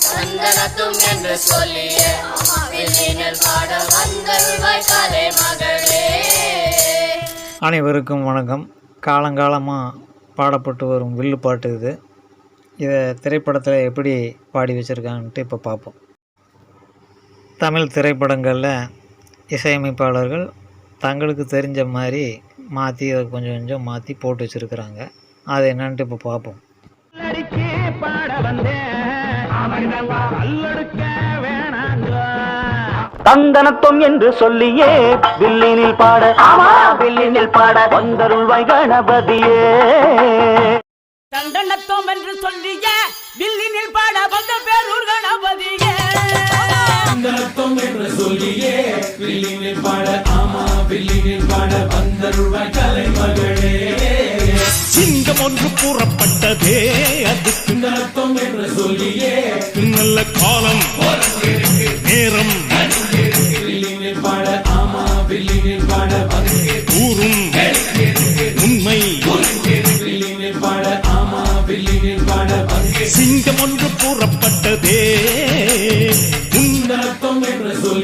சந்தனத்தும் என்று சொல்லிய. பாட வந்தருள்வாய் கலை மகளே. அனைவருக்கும் வணக்கம். காலங்காலமாக பாடப்பட்டு வரும் வில்லு பாட்டு இது. இதை திரைப்படத்தில் எப்படி பாடி வச்சுருக்காங்கன்ட்டு இப்போ பார்ப்போம் தமிழ் திரைப்படங்களில் இசையமைப்பாளர்கள் தங்களுக்கு தெரிஞ்ச மாதிரி மாற்றி அதை கொஞ்சம் கொஞ்சம் மாற்றி போட்டு வச்சுருக்குறாங்க. அது என்னன்ட்டு இப்போ பார்ப்போம் பாட வந்தேன். தந்தனத்தம் என்று சொல்லியே வில்லினில் பாட ஆமா. வில்லினில் பாட வந்தருள்வாய் கணபதியே. தண்டனத்தோம் என்று சொல்லிய வில்லினில் பாட வந்த பேரூர் கணபதியே. சிங்கம் ஒன்று கூறப்பட்டதே. நல்ல காலம் நேரம் ஊரும் உண்மை சிங்கம் ஒன்று கூறப்பட்டதே. உன்னர்த்தம் என்று சொல்லி